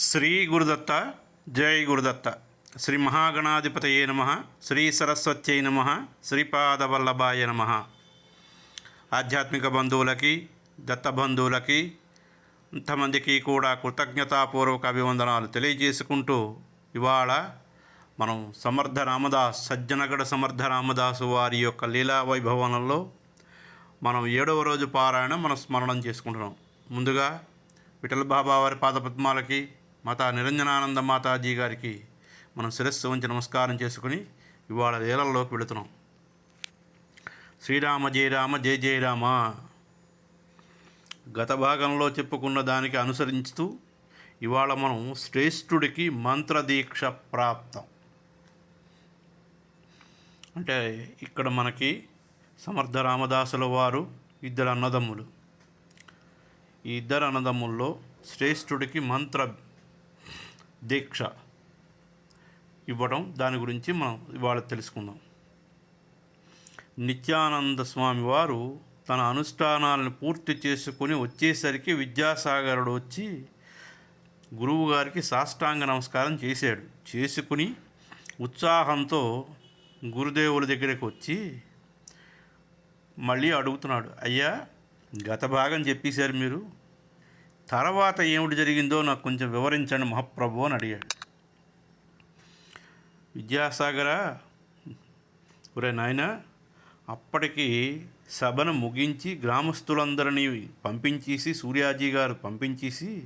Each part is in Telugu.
శ్రీ గురుదత్త జై గురుదత్త. శ్రీ మహాగణాధిపతయే నమ. శ్రీ సరస్వత్యై నమ. శ్రీపాదవల్లభాయ నమ. ఆధ్యాత్మిక బంధువులకి దత్త బంధువులకి ఇంతమందికి కూడా కృతజ్ఞతాపూర్వక అభివందనాలు తెలియజేసుకుంటూ ఇవాళ మనం సమర్థ రామదాస్ సజ్జనగడ సమర్థ రామదాసు వారి యొక్క లీలా వైభవనంలో మనం ఏడవ రోజు పారాయణ మనం స్మరణం చేసుకుంటున్నాం. ముందుగా విఠల బాబా వారి పాదపద్మాలకి మాతా నిరంజనానంద మాతాజీ గారికి మనం శిరస్సు ఉంచి నమస్కారం చేసుకుని ఇవాళ వేలల్లోకి వెళుతున్నాం. శ్రీరామ జయ రామ జయ జయ రామ. గత భాగంలో చెప్పుకున్న దానికి అనుసరిస్తూ ఇవాళ మనం శ్రేష్ఠుడికి మంత్రదీక్ష ప్రాప్తం. అంటే ఇక్కడ మనకి సమర్థ రామదాసుల వారు ఇద్దరు అన్నదమ్ములు. ఈ ఇద్దరు అన్నదమ్ముల్లో శ్రేష్ఠుడికి మంత్ర దీక్ష. ఇవ్వడం దాని గురించి మనం ఇవాళ తెలుసుకుందాం. నిత్యానంద స్వామి వారు తన అనుష్ఠానాలను పూర్తి చేసుకుని వచ్చేసరికి విద్యాసాగరుడు వచ్చి గురువు గారికి సాష్టాంగ నమస్కారం చేశాడు. చేసుకుని ఉత్సాహంతో గురుదేవుల దగ్గరికి వచ్చి మళ్ళీ అడుగుతున్నాడు అయ్యా గత భాగం చెప్పేశారు మీరు. తర్వాత ఏమిటి జరిగిందో నాకు కొంచెం వివరించండి మహాప్రభు అని అడిగాడు. విద్యాసాగర ఒరే నాయన అప్పటికి సభను ముగించి గ్రామస్తులందరినీ పంపించేసి సూర్యాజీ గారు పంపించేసి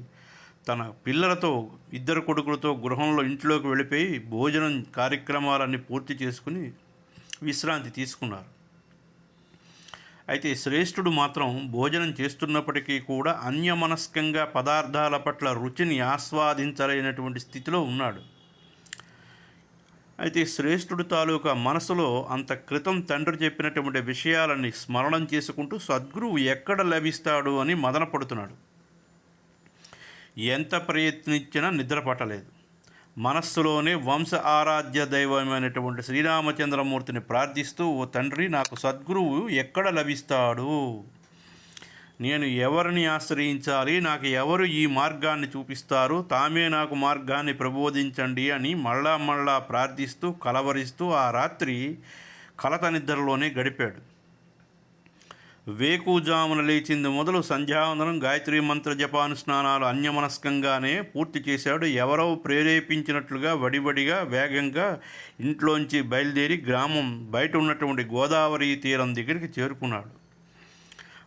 తన పిల్లలతో ఇద్దరు కొడుకులతో గృహంలో ఇంట్లోకి వెళ్ళిపోయి భోజనం కార్యక్రమాలన్నీ పూర్తి చేసుకుని విశ్రాంతి తీసుకున్నారు. అయితే శ్రేష్ఠుడు మాత్రం భోజనం చేస్తున్నప్పటికీ కూడా అన్యమనస్కంగా పదార్థాల పట్ల రుచిని ఆస్వాదించలేనటువంటి స్థితిలో ఉన్నాడు. అయితే శ్రేష్ఠుడు తాలూకా మనసులో అంత క్రితం తండ్రి చెప్పినటువంటి విషయాలని స్మరణం చేసుకుంటూ సద్గురువు ఎక్కడ లభిస్తాడు అని మదనపడుతున్నాడు. ఎంత ప్రయత్నించినా నిద్ర పట్టలేదు మనస్సులోనే వంశ ఆరాధ్య దైవమైనటువంటి శ్రీరామచంద్రమూర్తిని ప్రార్థిస్తూ ఓ తండ్రి నాకు సద్గురువు ఎక్కడ లభిస్తాడు? నేను ఎవరిని ఆశ్రయించాలి? నాకు ఎవరు ఈ మార్గాన్ని చూపిస్తారు? తామే నాకు మార్గాన్ని ప్రబోధించండి అని మళ్ళా మళ్ళా ప్రార్థిస్తూ కలవరిస్తూ ఆ రాత్రి కలత నిద్రలోనే గడిపాడు. వేకుజామున లేచింది మొదలు సంధ్యావందనం గాయత్రి మంత్ర జపానుస్నానాలు అన్యమనస్కంగానే పూర్తి చేశాడు. ఎవరో ప్రేరేపించినట్లుగా వడివడిగా వేగంగా ఇంట్లోంచి బయలుదేరి గ్రామం బయట ఉన్నటువంటి గోదావరి తీరం దగ్గరికి చేరుకున్నాడు.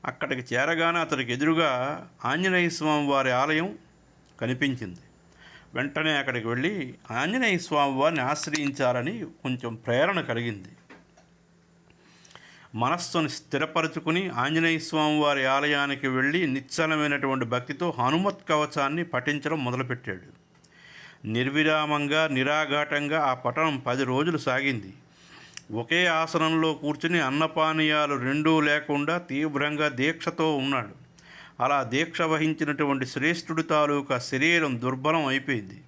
అక్కడికి చేరగానే అతనికి ఎదురుగా ఆంజనేయ స్వామి వారి ఆలయం కనిపించింది. వెంటనే అక్కడికి వెళ్ళి ఆంజనేయ స్వామి వారిని ఆశ్రయించాలని కొంచెం ప్రేరణ కలిగింది. మనస్సును స్థిరపరచుకుని ఆంజనేయ స్వామి వారి ఆలయానికి వెళ్ళి నిశ్చలమైనటువంటి భక్తితో హనుమత్ కవచాన్ని పఠించడం మొదలుపెట్టాడు. నిర్విరామంగా నిరాఘాటంగా ఆ పఠనం పది రోజులు సాగింది. ఒకే ఆసనంలో కూర్చుని అన్నపానీయాలు రెండూ లేకుండా తీవ్రంగా దీక్షతో ఉన్నాడు. అలా దీక్ష వహించినటువంటి శ్రేష్ఠుడి తాలూకా శరీరం దుర్బలం అయిపోయింది.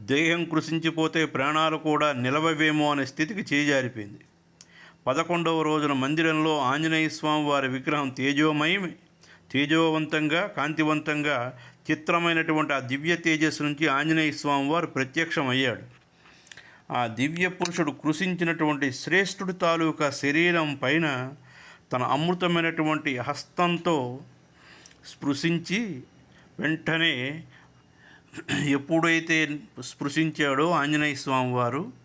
దేహం కృషించిపోతే ప్రాణాలు కూడా నిలవవేమో అనే స్థితికి చేజారిపోయింది. పదకొండవ రోజున మందిరంలో ఆంజనేయ స్వామి వారి విగ్రహం తేజోమయం తేజోవంతంగా కాంతివంతంగా చిత్రమైనటువంటి ఆ దివ్య తేజస్సు నుంచి ఆంజనేయ స్వామి వారు ప్రత్యక్షమయ్యాడు. ఆ దివ్య పురుషుడు కృషించినటువంటి శ్రేష్ఠుడి తాలూకా శరీరం పైన తన అమృతమైనటువంటి హస్తంతో స్పృశించి వెంటనే ఎప్పుడైతే స్పృశించాడో ఆంజనేయ స్వామివారు వారు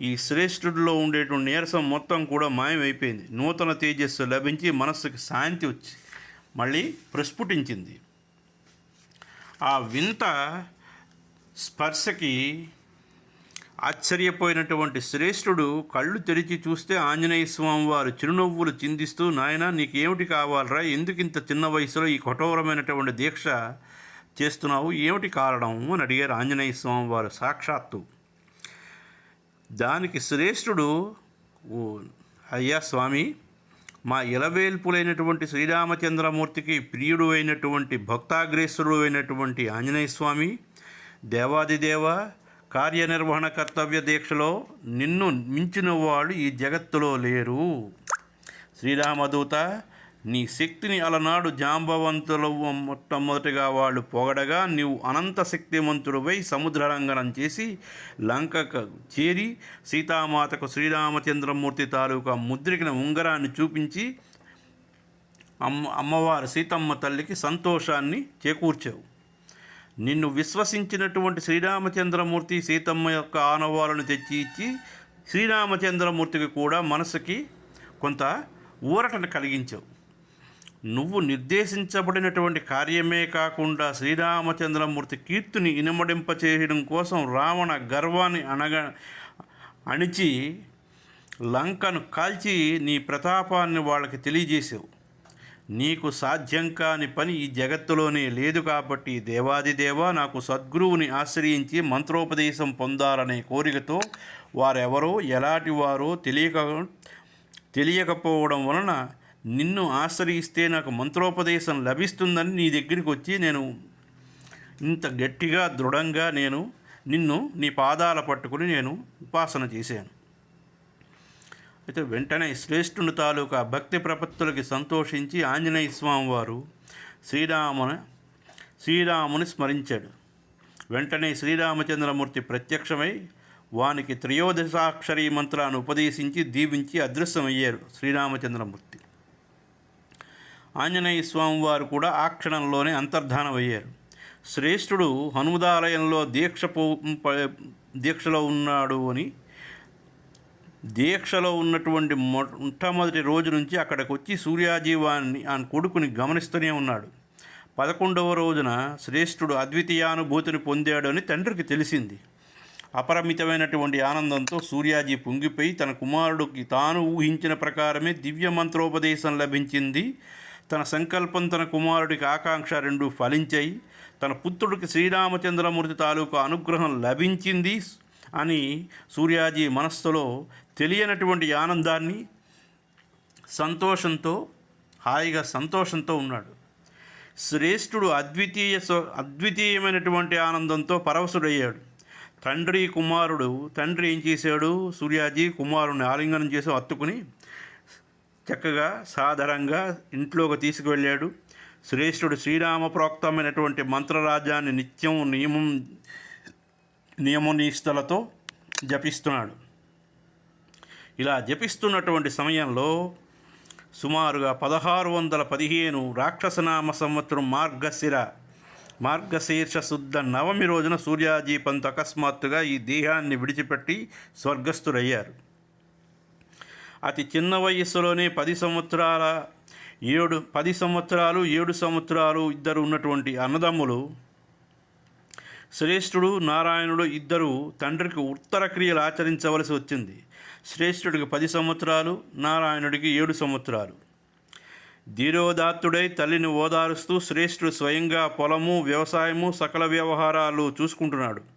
ఈ శ్రేష్ఠుడిలో ఉండేటువంటి నీరసం మొత్తం కూడా మాయమైపోయింది. నూతన తేజస్సు లభించి మనస్సుకి శాంతి వచ్చి మళ్ళీ ప్రస్ఫుటించింది. ఆ వింత స్పర్శకి ఆశ్చర్యపోయినటువంటి శ్రేష్ఠుడు కళ్ళు తెరిచి చూస్తే ఆంజనేయ స్వామి వారు చిరునవ్వులు చిందిస్తూ నాయన నీకేమిటి కావాలరా? ఎందుకు ఇంత చిన్న వయసులో ఈ కఠోరమైనటువంటి దీక్ష చేస్తున్నావు? ఏమిటి కారణం? అని అడిగారు ఆంజనేయ స్వామి వారు సాక్షాత్తు. దానికి శ్రేష్ఠుడు ఓ అయ్యా స్వామి మా ఇలవేల్పులైనటువంటి శ్రీరామచంద్రమూర్తికి ప్రియుడు అయినటువంటి భక్తాగ్రేసుడు అయినటువంటి ఆంజనేయ స్వామి దేవాదిదేవ కార్యనిర్వహణ కర్తవ్య దీక్షలో నిన్ను మించిన వాళ్ళు ఈ జగత్తులో లేరు. శ్రీరామదూత నీ శక్తిని అలనాడు జాంబవంతులు మొట్టమొదటిగా వాళ్ళు పొగడగా నీవు అనంత శక్తివంతుడిపై సముద్రరంగనం చేసి లంకకు చేరి సీతామాతకు శ్రీరామచంద్రమూర్తి తాలూకా ముద్రికిన ఉంగరాన్ని చూపించి అమ్మ అమ్మవారు సీతమ్మ తల్లికి సంతోషాన్ని చేకూర్చావు. నిన్ను విశ్వసించినటువంటి శ్రీరామచంద్రమూర్తి సీతమ్మ యొక్క ఆనవాలను తెచ్చి ఇచ్చి శ్రీరామచంద్రమూర్తికి కూడా మనసుకి కొంత ఊరటను కలిగించావు. నువ్వు నిర్దేశించబడినటువంటి కార్యమే కాకుండా శ్రీరామచంద్రమూర్తి కీర్తిని ఇనుమడింపచేయడం కోసం రావణ గర్వాన్ని అనగ అణిచి లంకను కాల్చి నీ ప్రతాపాన్ని వాళ్ళకి తెలియజేసావు నీకు సాధ్యం కాని పని ఈ జగత్తులోనే లేదు కాబట్టి దేవాదిదేవ నాకు సద్గురువుని ఆశ్రయించి మంత్రోపదేశం పొందాలనే కోరికతో వారెవరో ఎలాంటి వారో తెలియక తెలియకపోవడం వలన నిన్ను ఆశ్రయిస్తే నాకు మంత్రోపదేశం లభిస్తుందని నీ దగ్గరికి వచ్చి నేను ఇంత గట్టిగా దృఢంగా నేను నిన్ను నీ పాదాల పట్టుకుని నేను ఉపాసన చేశాను. అయితే వెంటనే శ్రేష్ఠుని తాలూకా భక్తి ప్రపత్తులకి సంతోషించి ఆంజనేయ స్వామి వారు శ్రీరాముని శ్రీరాముని స్మరించాడు. వెంటనే శ్రీరామచంద్రమూర్తి ప్రత్యక్షమై వానికి త్రయోదశాక్షరి మంత్రాన్ని ఉపదేశించి దీవించి అదృశ్యమయ్యారు శ్రీరామచంద్రమూర్తి. ఆంజనేయ స్వామి వారు కూడా ఆ క్షణంలోనే అంతర్ధానమయ్యారు శ్రేష్ఠుడు హనుమదాలయంలో దీక్ష దీక్షలో ఉన్నాడు అని దీక్షలో ఉన్నటువంటి మొట్టమొదటి రోజు నుంచి అక్కడికి వచ్చి సూర్యాజీవాన్ని ఆయన కొడుకుని గమనిస్తూనే ఉన్నాడు. పదకొండవ రోజున శ్రేష్ఠుడు అద్వితీయానుభూతిని పొందాడు అని తండ్రికి తెలిసింది. అపరిమితమైనటువంటి ఆనందంతో సూర్యాజీ పొంగిపోయి తన కుమారుడికి తాను ఊహించిన ప్రకారమే దివ్య మంత్రోపదేశం లభించింది. తన సంకల్పం తన కుమారుడికి ఆకాంక్ష రెండు ఫలించాయి. తన పుత్రుడికి శ్రీరామచంద్రమూర్తి తాలూకు అనుగ్రహం లభించింది అని సూర్యాజీ మనస్సులో తెలియనటువంటి ఆనందాన్ని సంతోషంతో హాయిగా సంతోషంతో ఉన్నాడు. శ్రేష్ఠుడు అద్వితీయ అద్వితీయమైనటువంటి ఆనందంతో పరవశుడయ్యాడు. తండ్రి కుమారుడు తండ్రి ఏం చేశాడు? సూర్యాజీ కుమారుడిని ఆలింగనం చేసి హత్తుకుని చక్కగా సాధారణంగా ఇంట్లోకి తీసుకువెళ్ళాడు. శ్రేష్ఠుడు శ్రీరామ ప్రోక్తమైనటువంటి మంత్రరాజ్యాన్ని నిత్యం నియమం నియమనిష్టలతో జపిస్తున్నాడు. ఇలా జపిస్తున్నటువంటి సమయంలో సుమారుగా పదహారు వందల పదిహేను రాక్షసనామ సంవత్సరం మార్గశిర మార్గశీర్ష శుద్ధ నవమి రోజున సూర్యాజీపంత్ అకస్మాత్తుగా ఈ దేహాన్ని విడిచిపెట్టి స్వర్గస్థుడయ్యారు అతి చిన్న వయస్సులోనే పది సంవత్సరాల ఏడు పది సంవత్సరాలు ఏడు సంవత్సరాలు ఇద్దరు ఉన్నటువంటి అన్నదమ్ములు శ్రేష్ఠుడు నారాయణుడు ఇద్దరు తండ్రికి ఉత్తర క్రియలు ఆచరించవలసి వచ్చింది. శ్రేష్ఠుడికి పది సంవత్సరాలు నారాయణుడికి ఏడు సంవత్సరాలు. ధీరోదాత్తుడై తల్లిని ఓదారుస్తూ శ్రేష్ఠుడు స్వయంగా పొలము వ్యవసాయము సకల వ్యవహారాలు చూసుకుంటున్నాడు.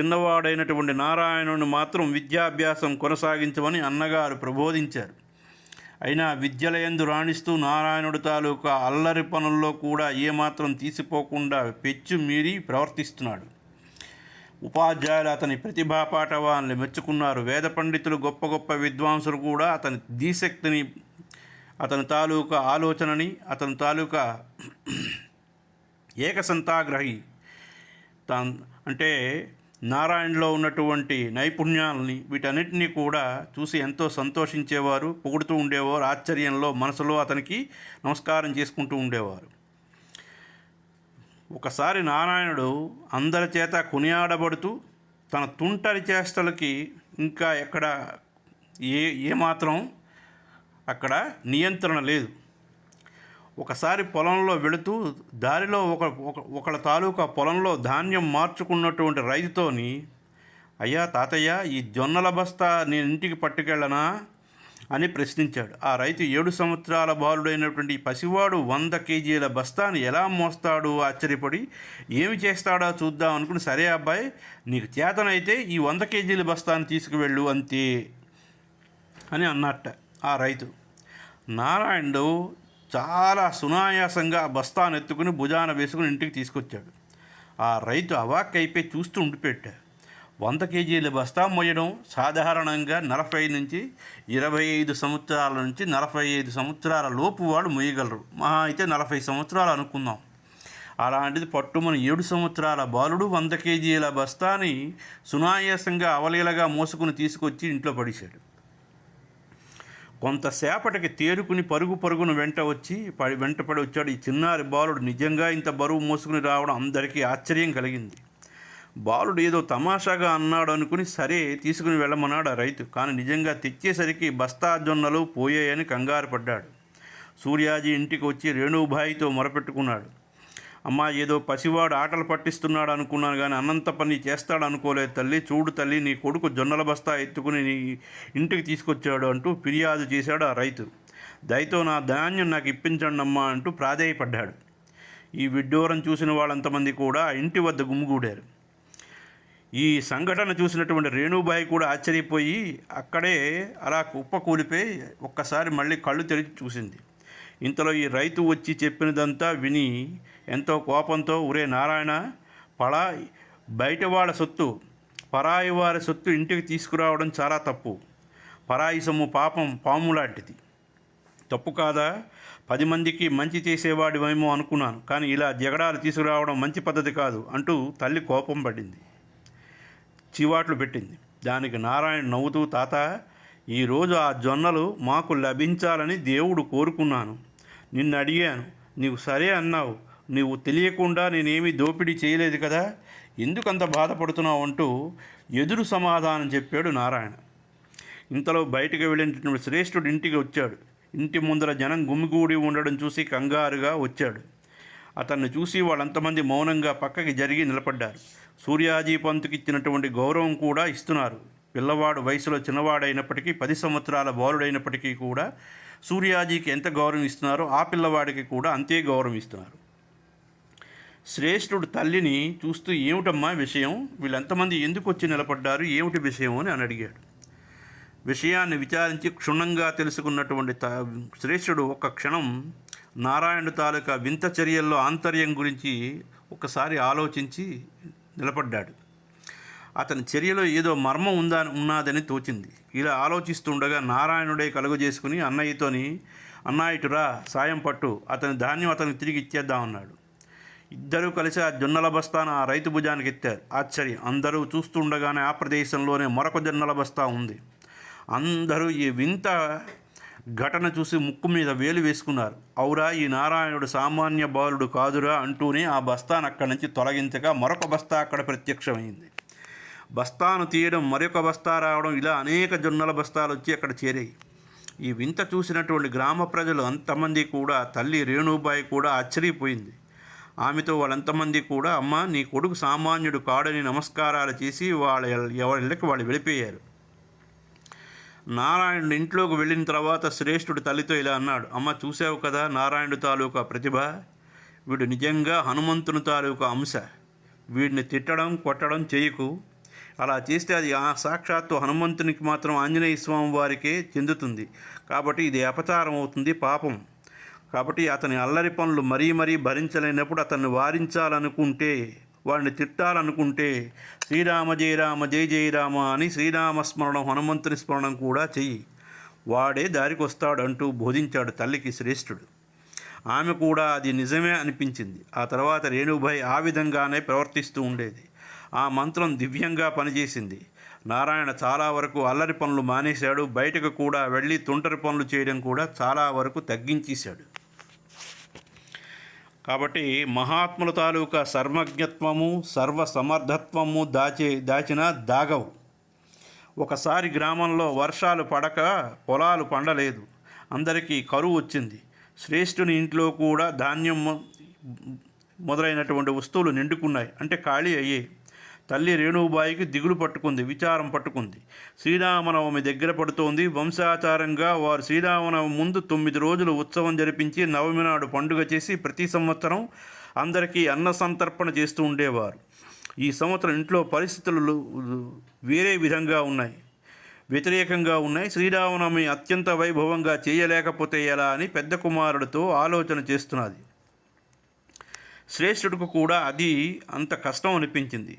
చిన్నవాడైనటువంటి నారాయణుని మాత్రం విద్యాభ్యాసం కొనసాగించమని అన్నగారు ప్రబోధించారు. అయినా విద్యలయందు రాణిస్తూ నారాయణుడు తాలూకా అల్లరి పనుల్లో కూడా ఏమాత్రం తీసిపోకుండా పెచ్చు మీరి ప్రవర్తిస్తున్నాడు. ఉపాధ్యాయులు అతని ప్రతిభా పాఠవాన్ని మెచ్చుకున్నారు. వేద పండితులు గొప్ప గొప్ప విద్వాంసులు కూడా అతని దీశక్తిని అతని తాలూకా ఆలోచనని అతని తాలూకా ఏకసంతాగ్రహి తాన్ అంటే నారాయణలో ఉన్నటువంటి నైపుణ్యాలని వీటన్నిటినీ కూడా చూసి ఎంతో సంతోషించేవారు పొగుడుతూ ఉండేవారు ఆశ్చర్యంలో మనసులో అతనికి నమస్కారం చేసుకుంటూ ఉండేవారు. ఒకసారి నారాయణుడు అందరి చేత కొనియాడబడుతూ తన తుంటరి చేష్టలకి ఇంకా ఎక్కడ ఏ ఏమాత్రం అక్కడ నియంత్రణ లేదు. ఒకసారి పొలంలో వెళుతూ దారిలో ఒక ఒక ఒకళ్ళ తాలూకా పొలంలో ధాన్యం మార్చుకున్నటువంటి రైతుతోని అయ్యా తాతయ్య ఈ జొన్నల బస్తా నేను ఇంటికి పట్టుకెళ్ళనా? అని ప్రశ్నించాడు. ఆ రైతు ఏడు సంవత్సరాల బాలుడైనటువంటి పసివాడు వంద కేజీల బస్తాను ఎలా మోస్తాడు? ఆశ్చర్యపడి ఏమి చేస్తాడో చూద్దాం అనుకుని సరే అబ్బాయి నీకు చేతనైతే ఈ వంద కేజీల బస్తాను తీసుకువెళ్ళు అంతే అని అన్నట్ట ఆ రైతు. నారాయణుడు చాలా సునాయాసంగా బస్తాను ఎత్తుకుని భుజాన వేసుకుని ఇంటికి తీసుకొచ్చాడు. ఆ రైతు అవాక్ అయిపోయి చూస్తూ ఉండిపెట్టా వంద కేజీల బస్తా మోయడం సాధారణంగా నలభై నుంచి ఇరవై ఐదు సంవత్సరాల నుంచి నలభై ఐదు సంవత్సరాల లోపు వాళ్ళు మోయగలరు. మహా అయితే నలభై సంవత్సరాలు అనుకుందాం. అలాంటిది పట్టుమని ఏడు సంవత్సరాల బాలుడు వంద కేజీల బస్తాని సునాయాసంగా అవలీలగా మోసుకుని తీసుకొచ్చి ఇంట్లో పడేశాడు. కొంతసేపటికి తేరుకుని పరుగు పరుగును వెంట వచ్చి పడి వెంటపడి వచ్చాడు. ఈ చిన్నారి బాలుడు నిజంగా ఇంత బరువు మోసుకుని రావడం అందరికీ ఆశ్చర్యం కలిగింది. బాలుడు ఏదో తమాషాగా అన్నాడు అనుకుని సరే తీసుకుని వెళ్ళమన్నాడు ఆ రైతు. కానీ నిజంగా తెచ్చేసరికి బస్తా జొన్నలు పోయాయని కంగారు పడ్డాడు. సూర్యాజీ ఇంటికి వచ్చి రేణుబాయితో మొరపెట్టుకున్నాడు. అమ్మా ఏదో పసివాడు ఆటలు పట్టిస్తున్నాడు అనుకున్నాను కానీ అన్నంత పని చేస్తాడు అనుకోలేదు తల్లి. చూడు తల్లి నీ కొడుకు జొన్నల బస్తా ఎత్తుకుని నీ ఇంటికి తీసుకొచ్చాడు అంటూ ఫిర్యాదు చేశాడు ఆ రైతు. దయతో నా ధాన్యం నాకు ఇప్పించండి అమ్మా అంటూ ప్రాధేయపడ్డాడు. ఈ విడ్డూరం చూసిన వాళ్ళంతమంది కూడా ఇంటి వద్ద గుమ్మిగూడారు ఈ సంఘటన చూసినటువంటి రేణుబాయి కూడా ఆశ్చర్యపోయి అక్కడే అలా కుప్ప కూలిపోయి ఒక్కసారి మళ్ళీ కళ్ళు తెరిచి చూసింది. ఇంతలో ఈ రైతు వచ్చి చెప్పినదంతా విని ఎంతో కోపంతో ఉరే నారాయణ పడా బయట వాళ్ళ సొత్తు పరాయి వారి సొత్తు ఇంటికి తీసుకురావడం చాలా తప్పు. పరాయి సొమ్ము పాపం పాము లాంటిది. తప్పు కాదా? పది మందికి మంచి చేసేవాడివేమో అనుకున్నాను కానీ ఇలా జగడాలు తీసుకురావడం మంచి పద్ధతి కాదు అంటూ తల్లి కోపం పడింది. చివాట్లు పెట్టింది. దానికి నారాయణ నవ్వుతూ తాత ఈరోజు ఆ జొన్నలు మాకు లభించాలని దేవుడు కోరుకున్నాను. నిన్ను అడిగాను నీవు సరే అన్నావు. నీవు తెలియకుండా నేనేమీ దోపిడీ చేయలేదు కదా? ఎందుకంత బాధపడుతున్నావు అంటూ ఎదురు సమాధానం చెప్పాడు నారాయణ. ఇంతలో బయటకు వెళ్ళినటువంటి శ్రేష్ఠుడు ఇంటికి వచ్చాడు. ఇంటి ముందర జనం గుమిగూడి ఉండడం చూసి కంగారుగా వచ్చాడు. అతన్ని చూసి వాళ్ళంతమంది మౌనంగా పక్కకి జరిగి నిలబడ్డారు. సూర్యాజీ పంతుకి ఇచ్చినటువంటి గౌరవం కూడా ఇస్తున్నారు. పిల్లవాడు వయసులో చిన్నవాడైనప్పటికీ పది సంవత్సరాల బాలుడైనప్పటికీ కూడా సూర్యాజీకి ఎంత గౌరవం ఇస్తున్నారో ఆ పిల్లవాడికి కూడా అంతే గౌరవం ఇస్తున్నారు. శ్రేష్ఠుడు తల్లిని చూస్తూ ఏమిటమ్మా విషయం? వీళ్ళంతమంది ఎందుకు వచ్చి నిలబడ్డారు? ఏమిటి విషయం అని అని అడిగాడు. విషయాన్ని విచారించి క్షుణ్ణంగా తెలుసుకున్నటువంటి త శ్రేష్ఠుడు ఒక క్షణం నారాయణ తాలూకా వింత చర్యల్లో ఆంతర్యం గురించి ఒకసారి ఆలోచించి నిలబడ్డాడు. అతని చర్యలో ఏదో మర్మం ఉందా ఉన్నదని తోచింది. ఇలా ఆలోచిస్తుండగా నారాయణుడే కలుగజేసుకుని అన్నయ్యతోని అన్నాయిటురా సాయం పట్టు. అతని ధాన్యం అతనికి తిరిగి ఇచ్చేద్దామన్నాడు ఇద్దరూ కలిసి ఆ జొన్నల బస్తాను ఆ రైతు భుజానికి ఎత్తారు. ఆశ్చర్యం. అందరూ చూస్తుండగానే ఆ ప్రదేశంలోనే మరొక జొన్నల బస్తా ఉంది. అందరూ ఈ వింత ఘటన చూసి ముక్కు మీద వేలు వేసుకున్నారు. అవురా ఈ నారాయణుడు సామాన్య బాలుడు కాదురా అంటూనే ఆ బస్తాను అక్కడి నుంచి తొలగించగా మరొక బస్తా అక్కడ ప్రత్యక్షమైంది. బస్తాను తీయడం మరొక బస్తా రావడం ఇలా అనేక జొన్నల బస్తాలు వచ్చి అక్కడ చేరాయి. ఈ వింత చూసినటువంటి గ్రామ ప్రజలు అంతమంది కూడా తల్లి రేణుబాయి కూడా ఆశ్చర్యపోయింది. ఆమెతో వాళ్ళంతమంది కూడా అమ్మ నీ కొడుకు సామాన్యుడు కాడని నమస్కారాలు చేసి వాళ్ళ ఎవరిళ్ళకి వాళ్ళు వెళ్ళిపోయారు. నారాయణుడు ఇంట్లోకి వెళ్ళిన తర్వాత శ్రేష్ఠుడు తల్లితో ఇలా అన్నాడు అమ్మ చూసావు కదా నారాయణుడు తాలూకా ప్రతిభ? వీడు నిజంగా హనుమంతుని తాలూకా అంశ. వీడిని తిట్టడం కొట్టడం చేయకు. అలా చేస్తే అది ఆ సాక్షాత్తు హనుమంతునికి మాత్రం ఆంజనేయ స్వామి వారికే చెందుతుంది. కాబట్టి ఇది అపచారం అవుతుంది పాపం. కాబట్టి అతని అల్లరి పనులు మరీ మరీ భరించలేనప్పుడు అతన్ని వారించాలనుకుంటే వాడిని తిట్టాలనుకుంటే శ్రీరామ జయ రామ జయ జయ రామ అని శ్రీరామ స్మరణం హనుమంతుని స్మరణం కూడా చెయ్యి. వాడే దారికి వస్తాడంటూ బోధించాడు తల్లికి శ్రేష్ఠుడు. ఆమె కూడా అది నిజమే అనిపించింది. ఆ తర్వాత రేణుభాయ్ ఆ విధంగానే ప్రవర్తిస్తూ ఉండేది. ఆ మంత్రం దివ్యంగా పనిచేసింది. నారాయణ చాలా వరకు అల్లరి పనులు మానేశాడు. బయటకు కూడా వెళ్ళి తుంటరి పనులు చేయడం కూడా చాలా వరకు తగ్గించేశాడు. కాబట్టి మహాత్ముల తాలూకా సర్వజ్ఞత్వము సర్వ సమర్థత్వము దాచే దాచిన దాగవు. ఒకసారి గ్రామంలో వర్షాలు పడక పొలాలు పండలేదు. అందరికీ కరువు వచ్చింది. శ్రేష్ఠుని ఇంట్లో కూడా ధాన్యం మొదలైనటువంటి వస్తువులు నిండుకున్నాయి. అంటే ఖాళీ అయ్యాయి తల్లి రేణుబాయికి దిగులు పట్టుకుంది విచారం పట్టుకుంది. శ్రీరామనవమి దగ్గర పడుతోంది. వంశాచారంగా వారు శ్రీరామనవమి ముందు తొమ్మిది రోజులు ఉత్సవం జరిపించి నవమి నాడు పండుగ చేసి ప్రతి సంవత్సరం అందరికీ అన్న సంతర్పణ చేస్తూ ఉండేవారు. ఈ సంవత్సరం ఇంట్లో పరిస్థితులు వేరే విధంగా ఉన్నాయి. వ్యతిరేకంగా ఉన్నాయి. శ్రీరామనవమి అత్యంత వైభవంగా చేయలేకపోతే ఎలా అని పెద్ద కుమారుడితో ఆలోచన చేస్తున్నది. శ్రేష్ఠుడికి కూడా అది అంత కష్టం అనిపించింది.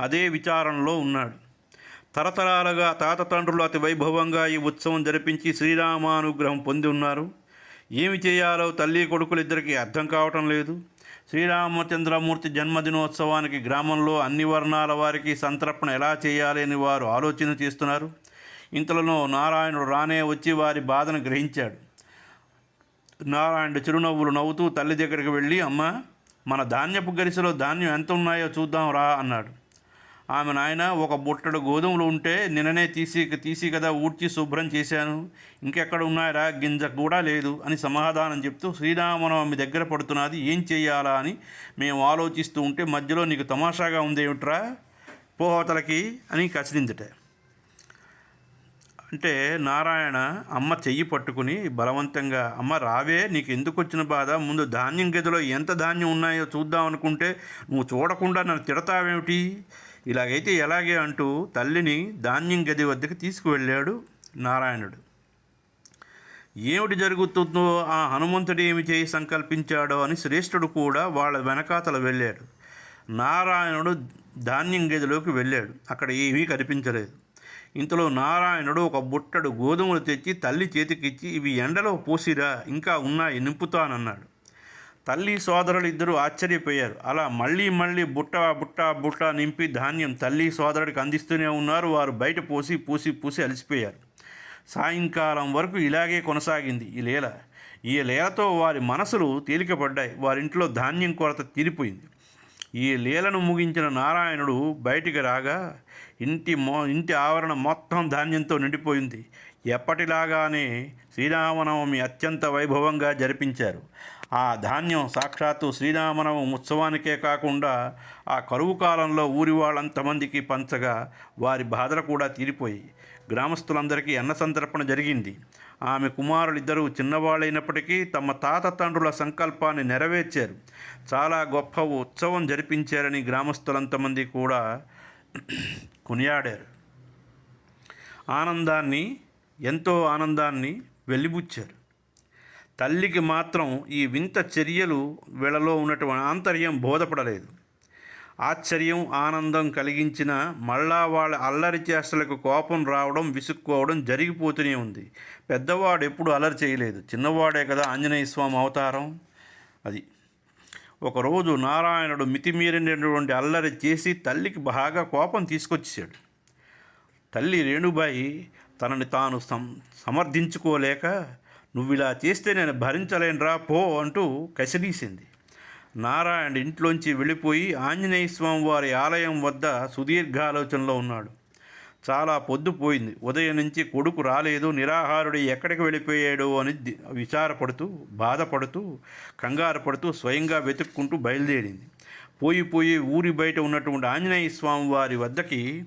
అదే విచారణలో ఉన్నాడు. తరతరాలుగా తాత తండ్రులు అతి వైభవంగా ఈ ఉత్సవం జరిపించి శ్రీరామానుగ్రహం పొంది ఉన్నారు. ఏమి చేయాలో తల్లి కొడుకులిద్దరికీ అర్థం కావటం లేదు. శ్రీరామచంద్రమూర్తి జన్మదినోత్సవానికి గ్రామంలో అన్ని వర్ణాల వారికి సంతర్పణ ఎలా చేయాలి అని వారు ఆలోచన చేస్తున్నారు. ఇంతలో నారాయణుడు రానే వచ్చి వారి బాధను గ్రహించాడు. నారాయణుడు చిరునవ్వులు నవ్వుతూ తల్లి దగ్గరికి వెళ్ళి అమ్మ మన ధాన్యపు గరిసెలో ధాన్యం ఎంత ఉన్నాయో చూద్దాం రా అన్నాడు. ఆమె నాయన ఒక బుట్టడు గోధుమలు ఉంటే నిన్ననే తీసి తీసి కదా ఊడ్చి శుభ్రం చేశాను. ఇంకెక్కడ ఉన్నాయరా? గింజ కూడా లేదు అని సమాధానం చెప్తూ శ్రీరామనవమి దగ్గర పడుతున్నది ఏం చేయాలా అని మేము ఆలోచిస్తూ ఉంటే మధ్యలో నీకు తమాషాగా ఉందేమిట్రా పోహోతలకి అని కసిరిందట అంటే నారాయణ అమ్మ చెయ్యి పట్టుకుని బలవంతంగా అమ్మ రావే నీకు ఎందుకు వచ్చిన బాధ? ముందు ధాన్యం గదిలో ఎంత ధాన్యం ఉన్నాయో చూద్దాం అనుకుంటే నువ్వు చూడకుండా నన్ను తిడతావేమిటి? ఇలాగైతే ఎలాగే అంటూ తల్లిని ధాన్యం గది వద్దకు తీసుకువెళ్ళాడు నారాయణుడు. ఏమిటి జరుగుతుందో ఆ హనుమంతుడు ఏమి చేయి సంకల్పించాడో అని శ్రేష్ఠుడు కూడా వాళ్ళ వెనకాతల వెళ్ళాడు. నారాయణుడు ధాన్యం గదిలోకి వెళ్ళాడు. అక్కడ ఏమీ కనిపించలేదు. ఇంతలో నారాయణుడు ఒక బుట్టడు గోధుమలు తెచ్చి తల్లి చేతికిచ్చి ఇవి ఎండలో పోసిరా ఇంకా ఉన్నాయి నింపుతానన్నాడు. తల్లి సోదరులు ఇద్దరు ఆశ్చర్యపోయారు. అలా మళ్ళీ మళ్ళీ బుట్ట బుట్ట బుట్ట నింపి ధాన్యం తల్లి సోదరుడికి అందిస్తూనే ఉన్నారు. వారు బయట పోసి పూసి పూసి అలసిపోయారు. సాయంకాలం వరకు ఇలాగే కొనసాగింది ఈ లీల. ఈ లీలతో వారి మనసులు తేలికపడ్డాయి. వారింట్లో ధాన్యం కొరత తీరిపోయింది. ఈ లీలను ముగించిన నారాయణుడు బయటికి రాగా ఇంటి మో ఇంటి ఆవరణ మొత్తం ధాన్యంతో నిండిపోయింది. ఎప్పటిలాగానే శ్రీరామనవమి అత్యంత వైభవంగా జరిపించారు. ఆ ధాన్యం సాక్షాత్తు శ్రీరామనవం ఉత్సవానికే కాకుండా ఆ కరువు కాలంలో ఊరి వాళ్ళంతమందికి పంచగా వారి బాధలు కూడా తీరిపోయి గ్రామస్తులందరికీ అన్న సంతర్పణ జరిగింది. ఆమె కుమారులిద్దరూ చిన్నవాళ్ళైనప్పటికీ తమ తాత తండ్రుల సంకల్పాన్ని నెరవేర్చారు. చాలా గొప్ప ఉత్సవం జరిపించారని గ్రామస్తులంతమంది కూడా కొనియాడారు. ఆనందాన్ని ఎంతో ఆనందాన్ని వెలిబుచ్చారు తల్లికి మాత్రం ఈ వింత చర్యలు వీళ్ళలో ఉన్నటువంటి ఆంతర్యం బోధపడలేదు. ఆశ్చర్యం ఆనందం కలిగించిన మళ్ళా వాళ్ళ అల్లరి చేష్టలకు కోపం రావడం విసుక్కోవడం జరిగిపోతూనే ఉంది. పెద్దవాడు ఎప్పుడు అల్లరి చేయలేదు. చిన్నవాడే కదా ఆంజనేయ స్వామి అవతారం? అది. ఒకరోజు నారాయణుడు మితిమీరినటువంటి అల్లరి చేసి తల్లికి బాగా కోపం తీసుకొచ్చాడు తల్లి రేణుబాయి తనని తాను సం సమర్థించుకోలేక నువ్వు ఇలా చేస్తే నేను భరించలేనురా పో అంటూ కసిరీసింది నారాయణ ఇంట్లోంచి వెళ్ళిపోయి ఆంజనేయ స్వామి వారి ఆలయం వద్ద సుదీర్ఘ ఆలోచనలో ఉన్నాడు. చాలా పొద్దుపోయింది ఉదయం నుంచి కొడుకు రాలేదు. నిరాహారుడు ఎక్కడికి వెళ్ళిపోయాడు అని విచారపడుతూ బాధపడుతూ కంగారు పడుతూ స్వయంగా వెతుక్కుంటూ బయలుదేరింది. పోయి పోయి ఊరి బయట ఉన్నటువంటి ఆంజనేయ స్వామి వారి వద్దకి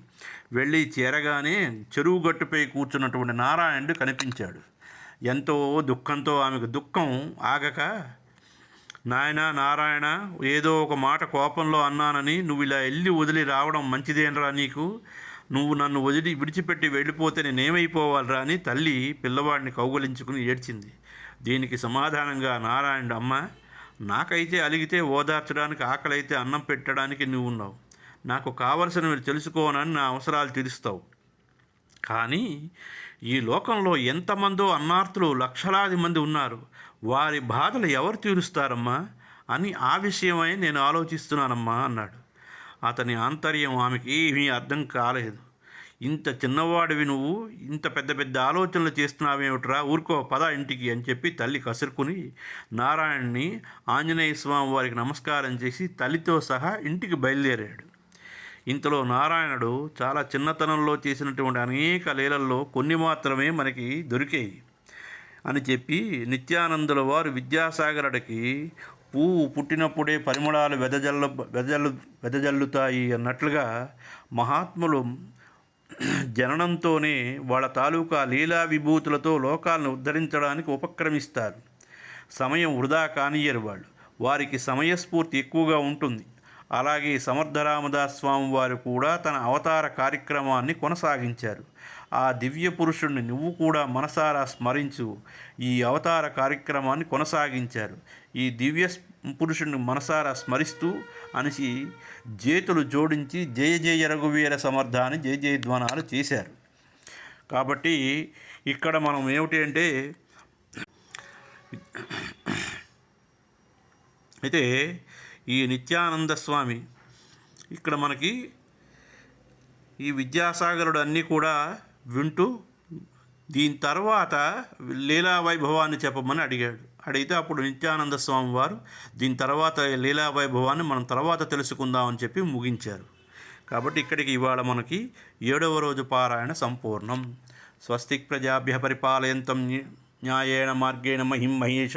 వెళ్ళి చేరగానే చెరువు గట్టుపై కూర్చున్నటువంటి నారాయణుడు కనిపించాడు. ఎంతో దుఃఖంతో ఆమెకు దుఃఖం ఆగక నాయన నారాయణ ఏదో ఒక మాట కోపంలో అన్నానని నువ్వు ఇలా వెళ్ళి వదిలి రావడం మంచిదేనరా నీకు? నువ్వు నన్ను వదిలి విడిచిపెట్టి వెళ్ళిపోతే నేనేమైపోవాలరా అని తల్లి పిల్లవాడిని కౌగలించుకుని ఏడ్చింది. దీనికి సమాధానంగా నారాయణుడు అమ్మ నాకైతే అలిగితే ఓదార్చడానికి ఆకలైతే అన్నం పెట్టడానికి నువ్వున్నావు. నాకు కావలసినవి తెలుసుకోనని నా అవసరాలు తీరుస్తావు. కానీ ఈ లోకంలో ఎంతమందో అన్నార్థులు లక్షలాది మంది ఉన్నారు. వారి బాధలు ఎవరు తీరుస్తారమ్మా? అని ఆ విషయమై నేను ఆలోచిస్తున్నానమ్మా అన్నాడు. అతని ఆంతర్యం ఆమెకి ఏమీ అర్థం కాలేదు. ఇంత చిన్నవాడివి నువ్వు ఇంత పెద్ద పెద్ద ఆలోచనలు చేస్తున్నావేమిట్రా? ఊరుకో పద ఇంటికి అని చెప్పి తల్లి కసురుకుని నారాయణ్ని ఆంజనేయ స్వామి వారికి నమస్కారం చేసి తల్లితో సహా ఇంటికి బయలుదేరాడు. ఇంతలో నారాయణుడు చాలా చిన్నతనంలో చేసినటువంటి అనేక లీలల్లో కొన్ని మాత్రమే మనకి దొరికాయి. అని చెప్పి నిత్యానందుల వారు విద్యాసాగరుడికి పువ్వు పుట్టినప్పుడే పరిమళాలు వెదజల్ల వెదజల్లు వెదజల్లుతాయి అన్నట్లుగా మహాత్ములు జననంతోనే వాళ్ళ తాలూకా లీలా విభూతులతో లోకాలను ఉద్ధరించడానికి ఉపక్రమిస్తారు. సమయం వృధా కానియరు వాళ్ళు. వారికి సమయస్ఫూర్తి ఎక్కువగా ఉంటుంది. అలాగే సమర్థ రామదాస్ స్వామి వారు కూడా తన అవతార కార్యక్రమాన్ని కొనసాగించారు. ఆ దివ్య పురుషుణ్ణి నువ్వు కూడా మనసారా స్మరించు. ఈ అవతార కార్యక్రమాన్ని కొనసాగించారు. ఈ దివ్య పురుషుణ్ణి మనసారా స్మరిస్తూ అనిసి చేతులు జోడించి జయ జయ రఘువీర సమర్థ అని జయ ధ్వనాలు చేశారు. కాబట్టి ఇక్కడ మనం ఏమిటి అంటే అయితే ఈ నిత్యానంద స్వామి. ఇక్కడ మనకి ఈ విద్యాసాగరుడు అన్నీ కూడా వింటూ దీని తర్వాత లీలా వైభవాన్ని చెప్పమని అడిగాడు. అడిగితే అప్పుడు నిత్యానంద స్వామి వారు దీని తర్వాత లీలా వైభవాన్ని మనం తర్వాత తెలుసుకుందామని చెప్పి ముగించారు. కాబట్టి ఇక్కడికి ఇవాళ మనకి ఏడవ రోజు పారాయణ సంపూర్ణం. స్వస్తిక్ ప్రజాభ్య పరిపాలయంతం న్యాయేణ మార్గేణ మహిం మహేష